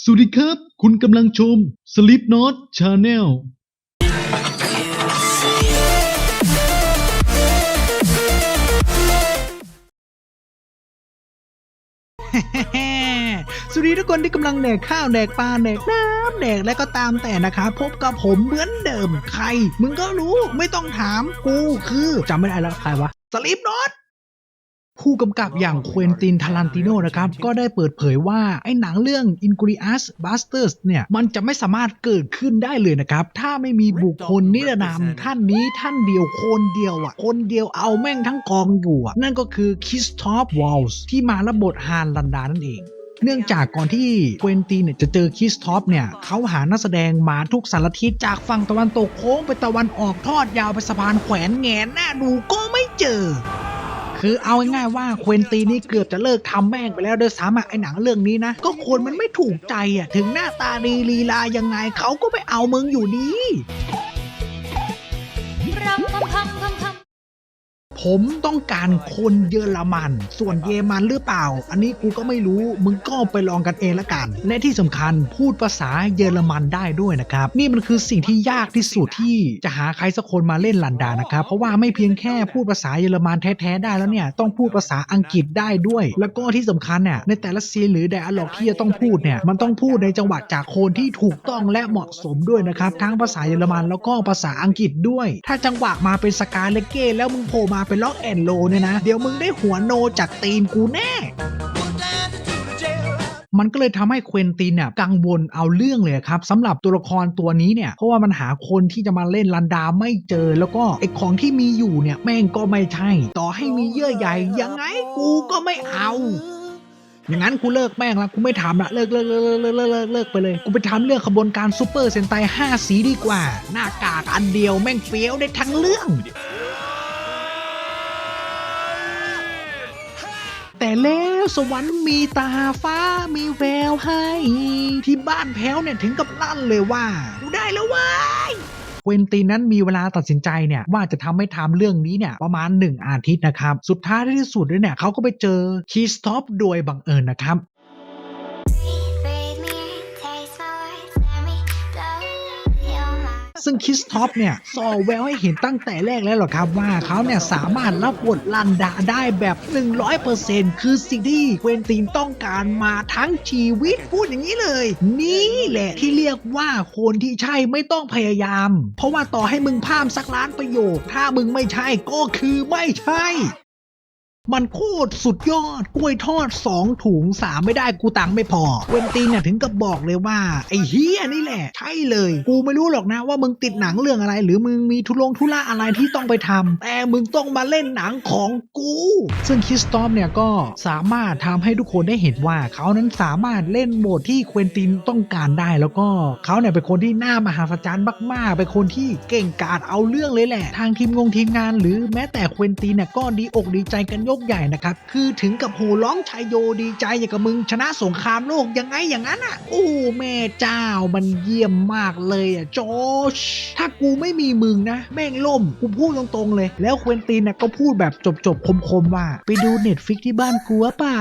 สวัสดีครับ คุณกำลังชม Sleep Not Channel สวัสดีทุกคนที่กำลังแดกข้าวแดกปลาแดกน้ำแดกและก็ตามแต่นะครับพบกับผมเหมือนเดิม ใคร มึงก็รู้ไม่ต้องถามกูคือจำไม่ได้แล้วใครวะสลิปนอต ผู้กำกับอย่างเควินตินทารันติโนนะครับ ก็ได้เปิดเผยว่า ไอ้หนังเรื่อง Inglourious Basterds เนี่ย มันจะไม่สามารถเกิดขึ้นได้เลยนะครับ ถ้าไม่มีบุคคลนิรนามท่านนี้ท่านเดียวคนเดียวอะ คนเดียวเอาแม่งทั้งกองอยู่อะ นั่นก็คือคิสทอฟวอลส์ที่มารับบทฮานลันดานั่นเองเนื่องจากก่อนที่เควินตีนเนี่ยจะเจอคิสท็อปเนี่ยเขาหานักแสดงมาทุกสารทิศจากฝั่งตะวันตกโค้งไปตะวันออกทอดยาวไปสะพานแขวนแงนหน้าดูก็ไม่เจอ คือเอาง่ายๆว่าเควินตีนี่เกือบจะเลิกทำแม่งไปแล้วโดยสามารถไอ้หนังเรื่องนี้นะ ก็คนมันไม่ถูกใจอะถึงหน้าตาดีลีลายังไงเขาก็ไม่เอามึงอยู่ดี ผมต้องการคนเยอรมัน ส่วนเยอรมันหรือเปล่า อันนี้กูก็ไม่รู้ มึงก็ไปลองกันเองละกัน และที่สำคัญพูดภาษาเยอรมันได้ด้วยนะครับ นี่มันคือสิ่งที่ยากที่สุดที่จะหาใครสักคนมาเล่นลันดานะครับ เพราะว่าไม่เพียงแค่พูดภาษาเยอรมันแท้ๆได้แล้วเนี่ย ต้องพูดภาษาอังกฤษได้ด้วย แล้วก็ที่สำคัญเนี่ยในแต่ละซีนหรือไดอะล็อกที่จะต้องพูดเนี่ย มันต้องพูดในจังหวะจากโคนที่ถูกต้องและเหมาะสมด้วยนะครับ ทั้งภาษาเยอรมันแล้วก็ภาษาอังกฤษด้วย ถ้าจังหวะมาเป็นสกาเลเก้แล้วมึงโผล่มาเป็นล็อกแอนโลเนี่ยนะ เดี๋ยวมึงได้หัวโนจากตีนกูแน่มันก็เลยทำให้เควินตินเนี่ยกังวลเอาเรื่องเลยครับสำหรับตัวละครตัวนี้เนี่ยเพราะว่ามันหาคนที่จะมาเล่นลันดาไม่เจอ แล้วก็ไอของที่มีอยู่เนี่ยแม่งก็ไม่ใช่ ต่อให้มีเยื่อใยยังไงกูก็ไม่เอาอย่างนั้นกูเลิกแม่งละกูไม่ทำละเลิกเลิกเลิกเลิกเลิกเลิกเลิกไปเลยกูไปทำเรื่องขบวนการซูเปอร์เซนไต5สีดีกว่า หน้ากากอันเดียวแม่งเฟี้ยวได้ทั้งเรื่อง แต่แล้วสวรรค์มีตาฟ้ามีแววให้ ที่บ้านแพ้วเนี่ยถึงกับลั่นเลยว่ากูได้แล้วเว้ยเควินตีนนั้นมีเวลาตัดสินใจเนี่ยว่าจะทำให้ทำเรื่องนี้เนี่ยประมาณ 1 อาทิตย์นะครับ สุดท้ายที่สุดเลยเนี่ยเขาก็ไปเจอคีสต็อปโดยบังเอิญนะครับ ซึ่งคิสท็อปเนี่ยสอแววให้เห็นตั้งแต่แรกแล้วหรอครับว่าเขาเนี่ยสามารถรับบทลันดาได้แบบ 100%คือสิ่งที่เควนตินต้องการมาทั้งชีวิตพูดอย่างนี้เลย นี่แหละที่เรียกว่าคนที่ใช่ไม่ต้องพยายาม เพราะว่าต่อให้มึงพามสักล้านประโยค ถ้ามึงไม่ใช่ก็คือไม่ใช่ มันโคตรสุดยอดกล้วยทอด 2 ถุง 3 ไม่ได้กูตังค์ไม่พอเวนตีนเนี่ยถึงกับบอกเลยว่า ไอ้เฮียนี่แหละ ใช่เลย กูไม่รู้หรอกนะว่ามึงติดหนังเรื่องอะไร หรือมึงมีทุลงทุระอะไรที่ต้องไปทำแต่มึงต้องมาเล่นหนังของกู ซึ่งคิสตอมเนี่ยก็สามารถทำให้ทุกคนได้เห็นว่า เขานั้นสามารถเล่นโหมดที่เควินตินต้องการได้ แล้วก็เขาเนี่ยเป็นคนที่น่ามหาศจรรย์มากๆเป็นคนที่เก่งกาจเอาเรื่องเลยแหละ ทางทีมงงทีมงาน หรือแม้แต่เควินตินเนี่ยก็ดีอกดีใจกันยกใหญ่นะครับ คือถึงกับโหร้องชัยโยดีใจอย่างกับมึงชนะสงครามโลกยังไงอย่างนั้นอะ โอ้แม่เจ้ามันเยี่ยมมากเลยอะจอชถ้ากูไม่มีมึงนะ แม่งล่มกูพูดตรงๆเลย แล้วเควินตินเนี่ยก็พูดแบบจบๆคมๆว่า ไปดูเน็ตฟิกที่บ้านกูเปล่า